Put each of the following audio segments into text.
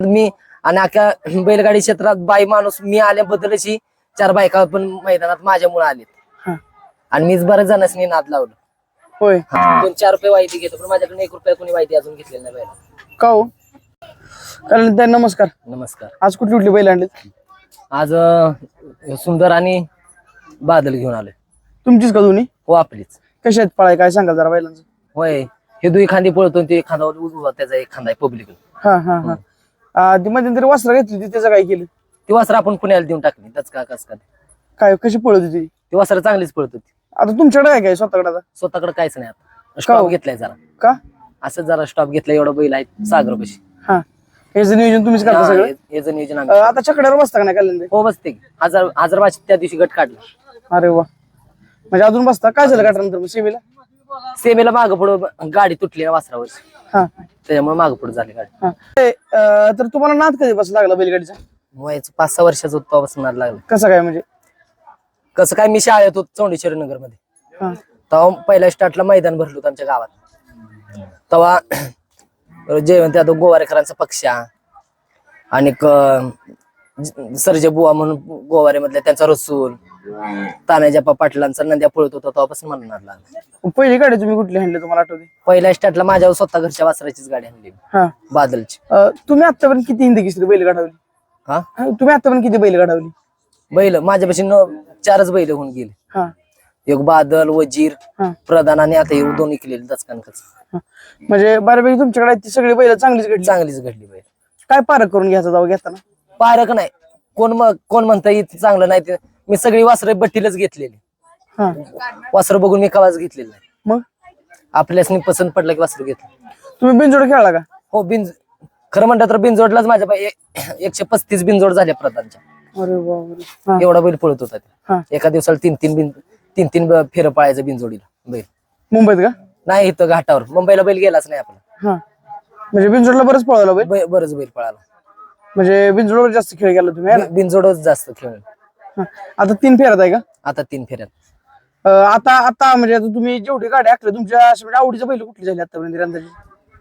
मी आणि अख्या बैलगाडी क्षेत्रात बाई माणूस मी आल्याबद्दलच ही चार बायका पण मैदानात माझ्यामुळे आलेत. हा. आणि मीच बऱ्याच जणांनी नाद लावलं. होय. हा. दोन चार रुपये वाहिती घेतो पण माझ्याकडे एक रुपया कोणी वाहिती अजून घेतलेली नाही बैला का हो? कारण नमस्कार. नमस्कार. आज कुठली कुठली बैल आणलीत? आज सुंदर आणि बादल घेऊन आलोय. तुमचीच का दोन्ही? हो आपलीच. कशा आहेत पळाय काय सांगा जरा बैलांचं? होय हे दुई खांदी पळतो ते खांदा उजवा त्याचा एक खांदा आहे पब्लिक हा हा. हा. ती मध्यंतरी वस्त्र घेतली होती त्याचं काय केलं? ती वासर आपण पुण्याला देऊन टाकली त्याच का कस का ते. काय कशी पळत होती? ती वासर चांगलीच पळत होती. आता तुमच्याकडे काय काय स्वतःकडे आता? स्वतःकडे काहीच नाही आता. का हो? स्टॉप घेतलाय जरा. का? असं जरा स्टॉप घेतलाय एवढं बैल आहेत सागर पशी हा. याचं नियोजन तुम्हीच करता सगळं? याचं नियोजन अ, आम्ही आता चकड्यावर बसता का नाही कल्याण हो बसते की. हजार हजार बाशी त्या दिवशी गट काढला. अरे वा. म्हणजे अजून बसता? काय झालं गाठानंतर मग सेमीला सेमेला माग पुढं गाडी तुटली ना वासरावर. हा. त्याच्यामुळे माग पुढे झाली गाडी. हा. ते, अ, तर तुम्हाला नाद कधी बस लागला बैलगाडीचा? वयाचं पाच सहा वर्षाचं होतं तेव्हापासून नाद लागलं. कसं काय म्हणजे? कसं काय मी शाळेत होतो चौंडेश्वरी नगरमध्ये हा. तेव्हा पहिल्या स्टार्टला मैदान भरलं होतं आमच्या गावात. तेव्हा जयवंत यादव गोवारेकरांचा पक्षा आणि सरजे बुवा म्हणून गोवारे मधल्या त्यांचा रसूल तानाजप्पा पाटलांचा नंद्या पळत होता तेव्हापासून मला नाद लागला. पहिली गाडी तुम्ही कुठली आणली तुम्हाला आठवते? पहिल्या स्टार्टला माझ्या स्वतः घरच्या वासराचीच गाडी आणली. हा. बादलची. अ, तुम्ही आतापर्यंत किती हिंदी किसरी बैल गाठवली? हा? हा, तुम्ही आतापर्यंत किती बैल गाठवली? बैल माझ्यापाशी न चारच बैल होऊन गेले. हा. एक बादल वजीर हा. प्रधान आणि आता हे दोन्ही केलेले दचकानकच हा. म्हणजे बऱ्यापैकी तुमच्याकडे ती सगळी बैल चांगलीच घडली. चांगलीच घडली बैल. काय पारख करून घ्यायचा जाऊ घेताना? पारक नाही. कोण म- कोण म्हणता येत चांगलं नाही ते. मी सगळी वासरं बट्टीलाच घेतलेली. हा. वासरं बघून मी कवाच घेतलेलं नाही. मग? आपल्यासनी पसंत पडलं की वासरं घेतलं. तुम्ही बिनजोड खेळला का? हो बिंज खरं म्हणलं तर बिनजोडलाच माझ्या बाई- ए- एकशे पस्तीस बिनजोड झाल्या प्रधानच्या अरे बापरे. हा. एवढा बैल पळत होता ते. हा. एका दिवसाला तीन तीन बिन तीन तीन फेरं पळायचं बिनजोडीला बैल. मुंबईत का? नाही इथं घाटावर. मुंबईला बैल गेलाच नाही आपला. हा. म्हणजे बिनजोडला बरंच पळवला बै- बरंच बैल पळाला. म्हणजे बिनजोडवर जास्त खेळ गेला तुम्ही है ना? बि- बिनजोडच जास्त खेळ. हा. आता तीन फेरत आहे का? आता तीन फेऱ्यात. अं, आता आता म्हणजे आता तुम्ही जेवढी गाडी आखल्या तुमच्या अशा म्हणजे आवडीचं बैल कुठली झाली आतापर्यंत अंदाजे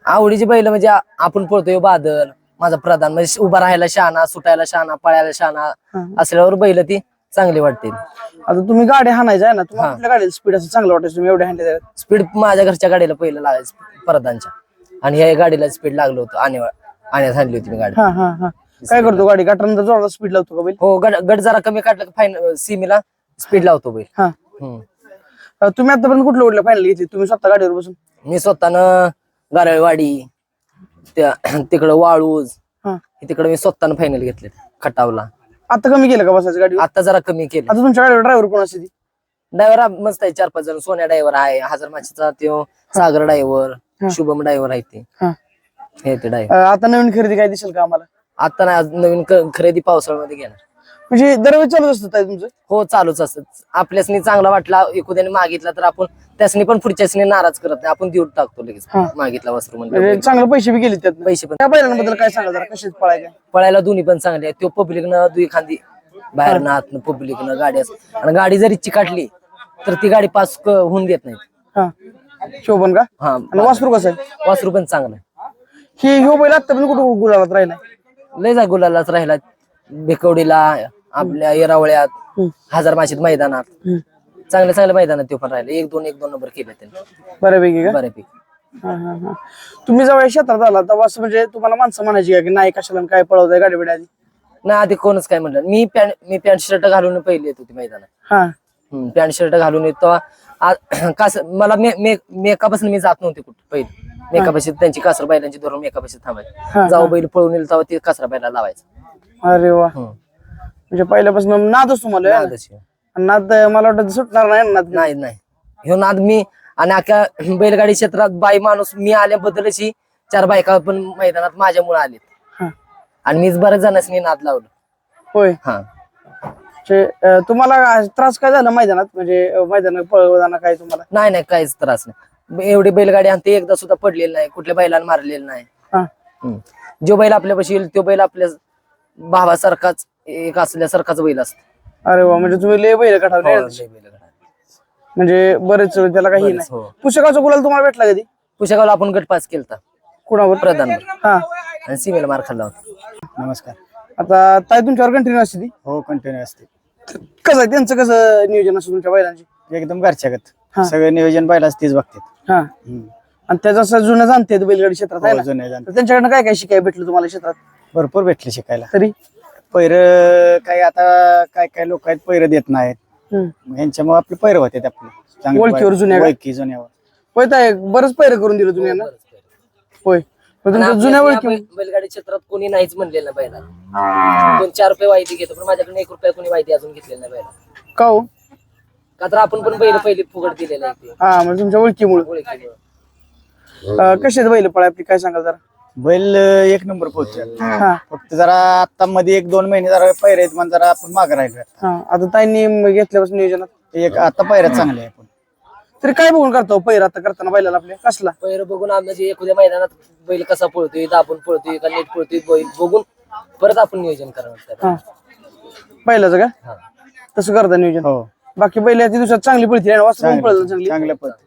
आवडीची बैल म्हणजे आ- आपण पळतोय बादल माझा प्रधान म्हणजे उभा राहायला शहाणा सुटायला शहाणा पळायला शहाणा हा. असल्यावर बैल ती चांगली वाटते आता तुम्ही गाडी हाणायचं आहे ना तुम्हाला कुठल्या गाडीचं स्पीड असं चांगलं वाटायचं तुम्ही एवढे हँडले स्पीड माझ्या घरच्या गाडीला पहिलं लागायचं प्रधानच्या. आणि ह्या गाडीला स्पीड लागलं होतं आणि आणण्यात आणली होती मी गाडी. हा हा हा. काय करतो गाडी? गाठानंतर जोरात स्पीड लावतो का बैल? हो गट गट जरा कमी काढलं की फाईन सीमेला स्पीड लावतो बैल. हा. हम्म. अं, तुम्ही आतापर्यंत कुठलं कुठलं फायनल घेतली? तुम्ही स्वतः गाडीवर बसून? मी स्वतःनं गारळवाडी त्या तिकडं वाळूज हा. तिकडं मी स्वतःनं फायनल घेतले खटावला. आता कमी केलं का बसायचं गाडीवर? आता जरा कमी केलं. आता तुमच्या गाडीवर ड्रायव्हर कोण असते ती? ड्रायव्हर मस्त आहे चार पाच जण. सोन्या ड्रायव्हर आहे हजार माचीचा त्यो सागर ड्रायव्हर. शुभम ड्रायव्हर आहे ते. हा. हे ते ड्रायव्हर अं, आता नवीन खरेदी काय दिसेल का आम्हाला? आता नाही आज नवीन क- खरेदी पावसाळ्यामध्ये घेणार. म्हणजे दरवेळेस चालू असतं ताई तुमचं? हो चालूच असत. आपल्यासनी चांगला वाटला एखाद्याने मागितला तर आपण त्यासनी पण पुढच्यासनी नाराज करत नाही. आपण देऊन टाकतो लगेच. हा. मागितला वस्त्र म्हणजे म्हणजे चांगले पैसे बी गेले त्यात पैसे पण. त्या बैलांबद्दल काय सांगा जरा? काय पळायला? दोन्ही पण चांगले आहेत. तो पब्लिकनं दुई खांदी बाहेरनं आतनं पब्लिकनं गाडी असते आणि गाडी जरी चिकाटली तर ती गाडी पास क- होऊन देत नाही हा. शोभन का? हा. आणि वासरू कसं आहे? वासरू पण चांगलं आहे. ही ह्यो बैल आता पण कुठं गुलाबात राहिलाय? लय जा गुलालाच राहिला भिकवडीला आपल्या येरावळ्यात. हजार माशीत मैदानात. हम्म. चांगल्या चांगल्या मैदानात तो पण राहिला. एक दोन एक दोन नंबर केले त्यांनी. बऱ्यापैकी का? बऱ्यापैकी. हा, हा, हा. तुम्ही जेव्हा या क्षेत्रात आला तेव्हा असं म्हणजे तुम्हाला माणसं म्हणायची का की नाही कशाला आणि काय पळवताय गाडी बिडी आधी? नाही आधी कोणच काय म्हणलं मी पॅन्ट मी पॅन्ट शर्ट घालून पहिले येत होती मैदानात. हा. पॅन्ट शर्ट घालून येतो आ- कास मला मे मे मेकापासून मी जात नव्हते कुठे पहिले. मेकापाशी त्यांची कासर बैलांची धरून हा, थांबायची जाऊ बैल पळून येईल तेव्हा ती कासरा बैला लावायचं. अरे वा. म्हणजे पहिल्यापासून नादच तुम्हाला आहे? नादच. नाद मला वाटतं सुटणार नाही ना नाद? नाही नाही. ह्यो नाद मी आणि अख्या बैलगाडी क्षेत्रात बाई माणूस मी आल्याबद्दलच चार बायका पण मैदानात माझ्यामुळे आलेत. हा. आणि मीच बऱ्याच जणांनी नाद लावलं. होय. हा. म्हणजे, अं, तुम्हाला त्रास काय झाला मैदानात? म्हणजे अं, मैदानात पळवताना काय तुम्हाला? नाही नाही काहीच त्रास नाही. एवढी बैलगाडी आणि ते एकदा सुद्धा पडलेली नाही कुठल्या बैलाला मारलेलं नाही. हा. हम्म. जो बैल आपल्यापाशी येईल तो बैल आपल्या भावासारखाच एक असल्यासारखाच बैल असतो. अरे वा म्हणजे तुम्ही लय बैल काढावले हो, लय. म्हणजे बरेच वेळ त्याला काही बरेच, नाही. हो. पुस्तकाचा गुलाल तुम्हाला भेटला कधी? पुस्तकाला आपण गट पास केलता. कुणावर? प्रधान. हा. आणि सीमेला मार खाल्ला होता. नमस्कार. आता ताई तुमच्यावर कंटिन्यू असते ती? हो कंटिन्यू असते. कसं आहे त्यांचं कसं नियोजन असतं तुमच्या बैलांची? एकदम घरच्यागत. हा. सगळे नियोजन पाहिलाच तीच बघतात. हा. आणि त्याचं असं जुनं जाणते बैलगाडी क्षेत्रात आहे हो, ना? जुने जाणते. तर त्यांच्याकडनं काय काय शिकाय भेटलं तुम्हाला क्षेत्रात? भरपूर भेटले शिकायला. तरी? पैर काय आता काय काय लोक आहेत पैर देत नाहीत. हम्म. यांच्यामुळे आपले पैर होते आपले. चांगले ओळखीवर पैर- जुन्या का? ओळखी जुन्यावर होय ताई बरंच पैर करून दिलं तुम्ही ना होय. तुमच्या जुन्या ओळखी बैल- बैलगाडी क्षेत्रात कोणी नाहीच म्हणलेलं नाही बैला दोन चार रुपये वायदी घेतो पण माझ्याकडे एक रुपया कोणी वायदी अजून घेतलेली नाही बैला का हो? का तर आपण पण बैल पहिली फुगड दिलेलं आहे ते. हा म्हणजे तुमच्या ओळखीमुळे. आहेत बैल पळा आपली काय सांगाल जरा? बैल अं, एक नंबर पोहोचले हा. फक्त जरा आता मध्ये एक दोन महिने जरा पैर आहेत म्हणून जरा आपण मागे राहिलो हा आता ताईंनी म- घेतल्यापासून नियोजनात? एक आता पैऱ्यात चांगले आहे आपण. तरी काय बघून करतो पैर आता करताना बैलाला आपल्या कसला? पैर बघून आम्ही एखाद्या मैदानात बैल कसा पळतोय दाबून पळतोय का नीट पळतोय बैल बघून परत आपण नियोजन करणार. हा. बैलाचं का? हा. तसं करता नियोजन? हो. बाकी बैल याच्या दिवसात चांगली पळती आणि वासरू पण पळत चांगली. चांगल्या पद्धती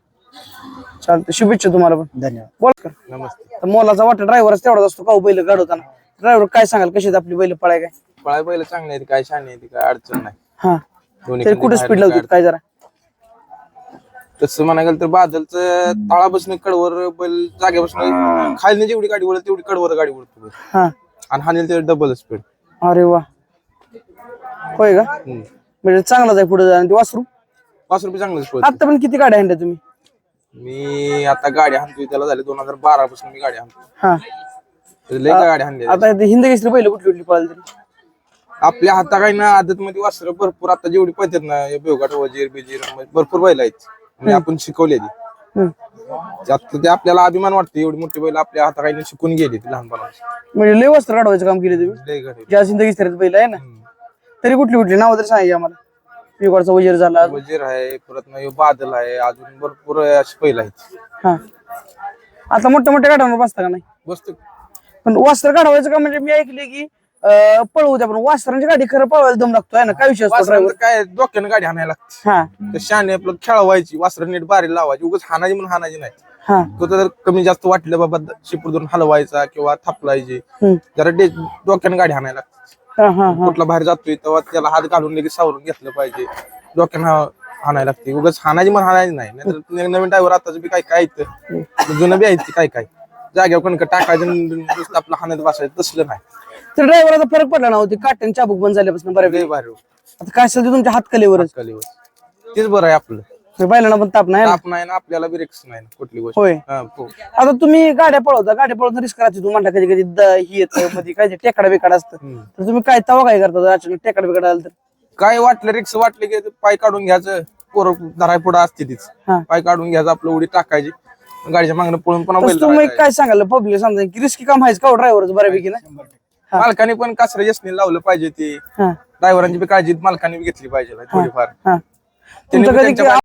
चालतं शुभेच्छा तुम्हाला पण. धन्यवाद. बोल कर नमस्ते. मोलाचा वाटत ड्रायव्हरच तेवढाच असतो का बैल गाडवताना? ड्रायव्हर काय सांगाल कशी आहेत आपली बैल पळाय काय? पळाय बैल चांगले आहेत काय छान आहे काय अडचण नाही. हा. दोन्ही तरी कुठे स्पीड लावतात. काय जरा? तसं म्हणायला गेलं तर बादलचं तळापासून कडवर बैल जागेपासून खाली जेवढी गाडी वळत तेवढी कडवर गाडी वळतो बैल. हा. आणि हानेल ते डबल स्पीड अरे वा. होय का? म्हणजे चांगलाच आहे पुढे आणि ते वासरू. पाच रुपये चांगलंच पळत. आता पण किती गाड्या हंड्या तुम्ही? मी आता गाडी हाणतोय त्याला झाले दोन हजार बारा पासून मी गाडी हाणतो हा. लय गाडी हाणली आता ते हिंद केसरी बैल कुठली कुठली पळाली तरी? आपल्या हाता काही ना आदत मध्ये वासर भरपूर आता जेवढी पळतात ना हे बेवगाट वजीर बिजीर म्हणजे भरपूर बैल आहेत. म्हणजे आपण शिकवले ती हम्म. त्यात ते आपल्याला अभिमान वाटतो एवढी मोठी बैल आपल्या हाता काही शिकून गेली ती लहानपणापासून. म्हणजे लय वस्त्र काढवायचं काम केले तुम्ही? लय गाडी. ज्या हिंद केसरीत आहे ना? तरी कुठली कुठली? नाव तरी सांगायची आम्हाला. पिवळचा वजीर झाला. वजीर आहे परत ह्यो बादल आहे अजून भरपूर अशी बैल आहेत. हा. आता मोठ्या मोठ्या गाड्यांवर बसता का नाही? बसतो पण वास्त्र काढवायचं का? म्हणजे मी ऐकले की अं, पळवू द्या पण वास्त्रांची गाडी खरं पळवायला दम लागतो आहे ना? काय विषय असतो वासरांचं काय डोक्यानं गाडी हाणायला लागते. हा. तर शाने आपलं खेळवायची वासर नीट बारी लावायची. उगाच हाणायची म्हणून हाणायची नाही. हा. तो जर कमी जास्त वाटलं बाबा शिपूर धरून हलवायचा किंवा थापलायची. हम्म. जरा डे- डोक्यानं गाडी हाणायला लागते. हा हा हा. कुठला बाहेर जातोय तेव्हा त्याला हात घालून लगेच सावरून घेतलं पाहिजे. डोक्यानं हा- हाणायला लागते. उगाच हाणायची म्हणून हाणायची नाही. नाहीतर नवीन ड्रायव्हर आताच बी काय काय येतं जुनं बी आहेत काय काय? जाग्यावर कणक टाकायचं आणि नुसतं आपलं हाणत बसायचं तसलं नाही. तर ड्रायव्हरचा फरक पडला ना होती काट्यान चाबूक बंद झाल्यापासून लय बऱ्यापैकी भारी. आता काय असेल ते तुमच्या हातकलेवरच. कलीवर तेच बरं आहे आपलं. बैलांना पण ताप नाही ना? ताप नाही ना आपल्याला बी रिक्स नाही ना कुठली गोष्ट. होय. हा, हो. आता तुम्ही गाड्या पळवता गाड्या पळवता रिस्क राहते तू म्हणता कधी कधी द- ही येतं मध्ये काय ते टेकडा बिकडा असतं. हम्म. तर तुम्ही काय तवा काय करता जर अचानक टेकडा बिकडा आलं तर? काय वाटलं रिक्स वाटले की ते पाय काढून घ्यायचं पोरं धराय पुढं असते तीच. हा. पाय काढून घ्यायचं आपलं उडी टाकायची. गाडीच्या मागणं पळून पुन्हा बैल तसं तुम्ही धरायचा. काय सांगाल पब्लिक समजा की रिस्की काम आहेच का ड्रायव्हरच बऱ्यापैकी ना? हा. मालकाने पण कासरा यशने लावलं पाहिजे ते. हा. ड्रायव्हरांची बी काळजी मालकाने बी घेतली पाहिजे थोडीफार. हा. त्यांनी तुमचं बी कधी त्यांच्या